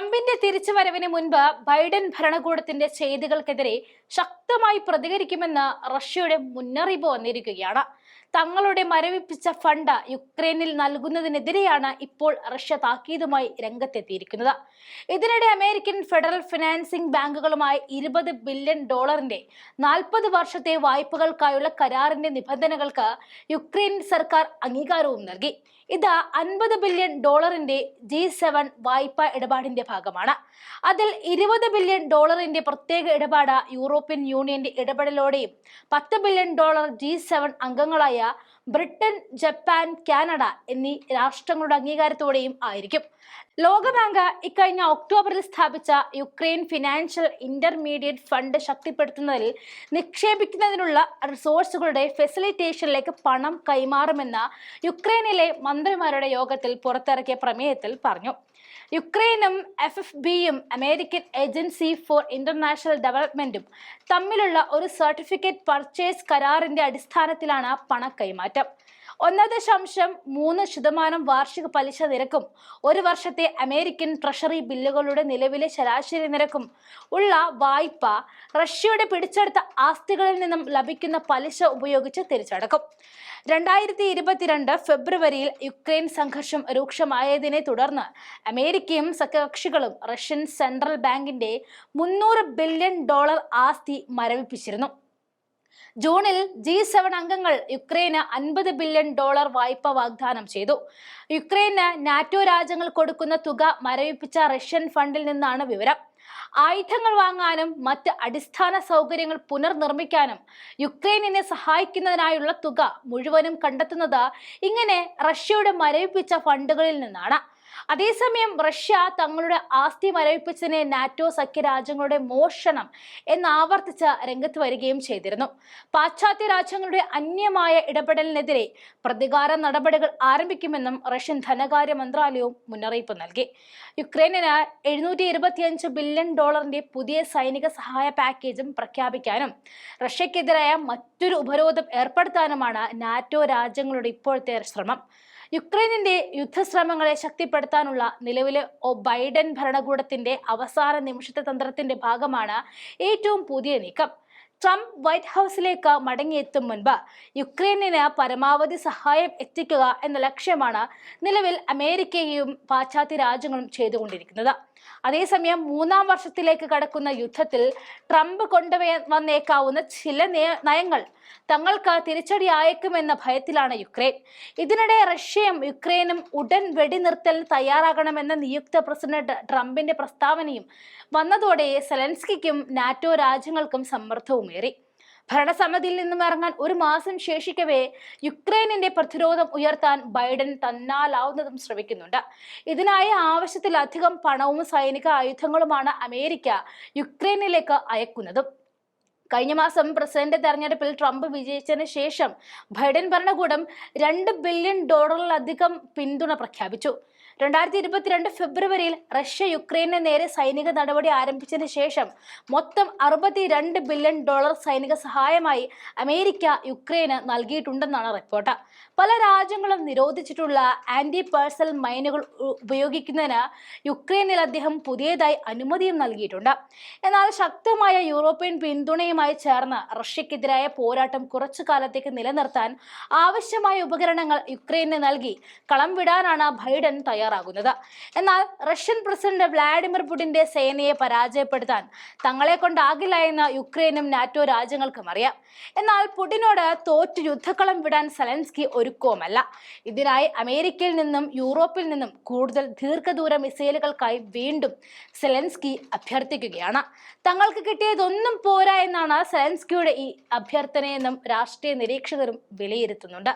ട്രംപിന്റെ തിരിച്ചുവരവിന് മുൻപ് ബൈഡൻ ഭരണകൂടത്തിന്റെ ചെയ്തികൾക്കെതിരെ ശക്തമായി പ്രതികരിക്കുമെന്ന് റഷ്യയുടെ മുന്നറിയിപ്പ് വന്നിരിക്കുകയാണ്. തങ്ങളുടെ മരവിപ്പിച്ച ഫണ്ട് യുക്രൈനിൽ നൽകുന്നതിനെതിരെയാണ് ഇപ്പോൾ റഷ്യ താക്കീതുമായി രംഗത്തെത്തിയിരിക്കുന്നത്. ഇതിനിടെ അമേരിക്കൻ ഫെഡറൽ ഫിനാൻസിംഗ് ബാങ്കുകളുമായി ഇരുപത് ബില്യൺ ഡോളറിന്റെ നാൽപ്പത് വർഷത്തെ വായ്പകൾക്കായുള്ള കരാറിന്റെ നിബന്ധനകൾക്ക് യുക്രൈൻ സർക്കാർ അംഗീകാരവും നൽകി. ഇത് അൻപത് ബില്യൺ ഡോളറിന്റെ ജി സെവൻ വായ്പാ ഇടപാടിന്റെ ഭാഗമാണ്. അതിൽ ഇരുപത് ബില്യൺ ഡോളറിന്റെ പ്രത്യേക ഇടപാട് യൂറോപ്യൻ യൂണിയന്റെ ഇടപെടലോടെയും പത്ത് ബില്യൺ ഡോളർ ജി അംഗങ്ങളായ ബ്രിട്ടൻ ജപ്പാൻ കാനഡ എന്നീ രാഷ്ട്രങ്ങളുടെ അംഗീകാരത്തോടെയും ആയിരിക്കും. ലോകബാങ്ക് ഇക്കഴിഞ്ഞ ഒക്ടോബറിൽ സ്ഥാപിച്ച യുക്രൈൻ ഫിനാൻഷ്യൽ ഇന്റർമീഡിയറ്റ് ഫണ്ട് ശക്തിപ്പെടുത്തുന്നതിൽ നിക്ഷേപിക്കുന്നതിനുള്ള റിസോഴ്സുകളുടെ ഫെസിലിറ്റേഷനിലേക്ക് പണം കൈമാറുമെന്ന യുക്രൈനിലെ മന്ത്രിമാരുടെ യോഗത്തിൽ പുറത്തിറക്കിയ പ്രമേയത്തിൽ പറഞ്ഞു. യുക്രൈനും എഫ് എഫ് ബിയും അമേരിക്കൻ ഏജൻസി ഫോർ ഇന്റർനാഷണൽ ഡെവലപ്മെന്റും തമ്മിലുള്ള ഒരു സർട്ടിഫിക്കറ്റ് പർച്ചേസ് കരാറിന്റെ അടിസ്ഥാനത്തിലാണ് പണക്കൈമാറ്റം ഒന്ന് ദശാംശം മൂന്ന് ശതമാനം വാർഷിക പലിശ നിരക്കും ഒരു വർഷത്തെ അമേരിക്കൻ ട്രഷറി ബില്ലുകളുടെ നിലവിലെ ശരാശരി നിരക്കും ഉള്ള വായ്പ റഷ്യയുടെ പിടിച്ചെടുത്ത ആസ്തികളിൽ നിന്നും ലഭിക്കുന്ന പലിശ ഉപയോഗിച്ച് തിരിച്ചടക്കും. രണ്ടായിരത്തി ഇരുപത്തിരണ്ട് ഫെബ്രുവരിയിൽ യുക്രൈൻ സംഘർഷം രൂക്ഷമായതിനെ തുടർന്ന് അമേരിക്കയും സഖ്യകക്ഷികളും റഷ്യൻ സെൻട്രൽ ബാങ്കിന്റെ മുന്നൂറ് ബില്യൺ ഡോളർ ആസ്തി മരവിപ്പിച്ചിരുന്നു. ജൂണിൽ ജി സെവൻ അംഗങ്ങൾ യുക്രൈന് അൻപത് ബില്യൺ ഡോളർ വായ്പ വാഗ്ദാനം ചെയ്തു. യുക്രൈന് നാറ്റോ രാജ്യങ്ങൾ കൊടുക്കുന്ന തുക മരവിപ്പിച്ച റഷ്യൻ ഫണ്ടിൽ നിന്നാണ് വിവരം. ആയുധങ്ങൾ വാങ്ങാനും മറ്റ് അടിസ്ഥാന സൗകര്യങ്ങൾ പുനർനിർമ്മിക്കാനും യുക്രൈനിനെ സഹായിക്കുന്നതിനായുള്ള തുക മുഴുവനും കണ്ടെത്തുന്നത് ഇങ്ങനെ റഷ്യയുടെ മരവിപ്പിച്ച ഫണ്ടുകളിൽ നിന്നാണ്. അതേസമയം റഷ്യ തങ്ങളുടെ ആസ്തി മരവിപ്പിച്ചതിനെ നാറ്റോ സഖ്യരാജ്യങ്ങളുടെ മോഷണം എന്നാവർത്തിച്ച് രംഗത്ത് വരികയും ചെയ്തിരുന്നു. പാശ്ചാത്യ രാജ്യങ്ങളുടെ അന്യമായ ഇടപെടലിനെതിരെ പ്രതികാര നടപടികൾ ആരംഭിക്കുമെന്നും റഷ്യൻ ധനകാര്യ മന്ത്രാലയവും മുന്നറിയിപ്പ് നൽകി. യുക്രൈനിന് എഴുന്നൂറ്റി ഇരുപത്തിയഞ്ച് ബില്യൺ ഡോളറിന്റെ പുതിയ സൈനിക സഹായ പാക്കേജും പ്രഖ്യാപിക്കാനും റഷ്യക്കെതിരായ മറ്റൊരു ഉപരോധം ഏർപ്പെടുത്താനുമാണ് നാറ്റോ രാജ്യങ്ങളുടെ ഇപ്പോഴത്തെ ശ്രമം. യുക്രൈനിന്റെ യുദ്ധശ്രമങ്ങളെ ശക്തിപ്പെടുത്താനുള്ള നിലവിലെ ബൈഡൻ ഭരണകൂടത്തിന്റെ അവസാന നിമിഷത്തെ തന്ത്രത്തിന്റെ ഭാഗമാണ് ഏറ്റവും പുതിയ നീക്കം. ട്രംപ് വൈറ്റ് ഹൗസിലേക്ക് മടങ്ങിയെത്തും മുൻപ് യുക്രൈനിന് പരമാവധി സഹായം എത്തിക്കുക എന്ന ലക്ഷ്യമാണ് നിലവിൽ അമേരിക്കയും പാശ്ചാത്യ രാജ്യങ്ങളും ചെയ്തുകൊണ്ടിരിക്കുന്നത്. അതേസമയം മൂന്നാം വർഷത്തിലേക്ക് കടക്കുന്ന യുദ്ധത്തിൽ ട്രംപ് കൊണ്ടുവേ വന്നേക്കാവുന്ന ചില നയങ്ങൾ തങ്ങൾക്ക് തിരിച്ചടിയായേക്കുമെന്ന ഭയത്തിലാണ് യുക്രൈൻ. ഇതിനിടെ റഷ്യയും യുക്രൈനും ഉടൻ വെടിനിർത്തലിന് തയ്യാറാകണമെന്ന നിയുക്ത പ്രസിഡന്റ് ട്രംപിന്റെ പ്രസ്താവനയും വന്നതോടെ സെലൻസ്കിക്കും നാറ്റോ രാജ്യങ്ങൾക്കും സമ്മർദ്ദവുമേറി. ഭരണസമിതിയിൽ നിന്നും ഇറങ്ങാൻ ഒരു മാസം ശേഷിക്കവേ യുക്രൈനിന്റെ പ്രതിരോധം ഉയർത്താൻ ബൈഡൻ തന്നാലാവുന്നതും ശ്രമിക്കുന്നുണ്ട്. ഇതിനായി ആവശ്യത്തിലധികം പണവും സൈനിക ആയുധങ്ങളുമാണ് അമേരിക്ക യുക്രൈനിലേക്ക് അയക്കുന്നതും. കഴിഞ്ഞ മാസം പ്രസിഡന്റ് തെരഞ്ഞെടുപ്പിൽ ട്രംപ് വിജയിച്ചതിന് ശേഷം ബൈഡൻ ഭരണകൂടം രണ്ട് ബില്യൺ ഡോളറിലധികം പിന്തുണ പ്രഖ്യാപിച്ചു. രണ്ടായിരത്തി ഇരുപത്തിരണ്ട് ഫെബ്രുവരിയിൽ റഷ്യ യുക്രൈനെ നേരെ സൈനിക നടപടി ആരംഭിച്ചതിന് ശേഷം മൊത്തം അറുപത്തിരണ്ട് ബില്യൺ ഡോളർ സൈനിക സഹായമായി അമേരിക്ക യുക്രൈന് നൽകിയിട്ടുണ്ടെന്നാണ് റിപ്പോർട്ട്. പല രാജ്യങ്ങളും നിരോധിച്ചിട്ടുള്ള ആന്റി പേഴ്സണൽ മൈനുകൾ ഉപയോഗിക്കുന്നതിന് യുക്രൈനിൽ അദ്ദേഹം പുതിയതായി അനുമതിയും നൽകിയിട്ടുണ്ട്. എന്നാൽ ശക്തമായ യൂറോപ്യൻ പിന്തുണയുമായി ചേർന്ന് റഷ്യക്കെതിരായ പോരാട്ടം കുറച്ചു കാലത്തേക്ക് നിലനിർത്താൻ ആവശ്യമായ ഉപകരണങ്ങൾ യുക്രൈന് നൽകി കളം വിടാനാണ് ബൈഡൻ തയ്യാറാകുന്നത്. എന്നാൽ റഷ്യൻ പ്രസിഡന്റ് വ്ളാഡിമിർ പുടിന്റെ സേനയെ പരാജയപ്പെടുത്താൻ തങ്ങളെ കൊണ്ടാകില്ല എന്ന് യുക്രൈനും നാറ്റോ രാജ്യങ്ങൾക്കും അറിയാം. എന്നാൽ പുടിനോട് തോറ്റ് യുദ്ധക്കളം വിടാൻ സലൻസ്കി ഒരുക്കവുമല്ല. ഇതിനായി അമേരിക്കയിൽ നിന്നും യൂറോപ്പിൽ നിന്നും കൂടുതൽ ദീർഘദൂര മിസൈലുകൾക്കായി വീണ്ടും സെലൻസ്കി അഭ്യർത്ഥിക്കുകയാണ്. തങ്ങൾക്ക് കിട്ടിയതൊന്നും പോരാ എന്നാണ് സെലൻസ്കിയുടെ ഈ അഭ്യർത്ഥനയെന്നും രാഷ്ട്രീയ നിരീക്ഷകരും വിലയിരുത്തുന്നുണ്ട്.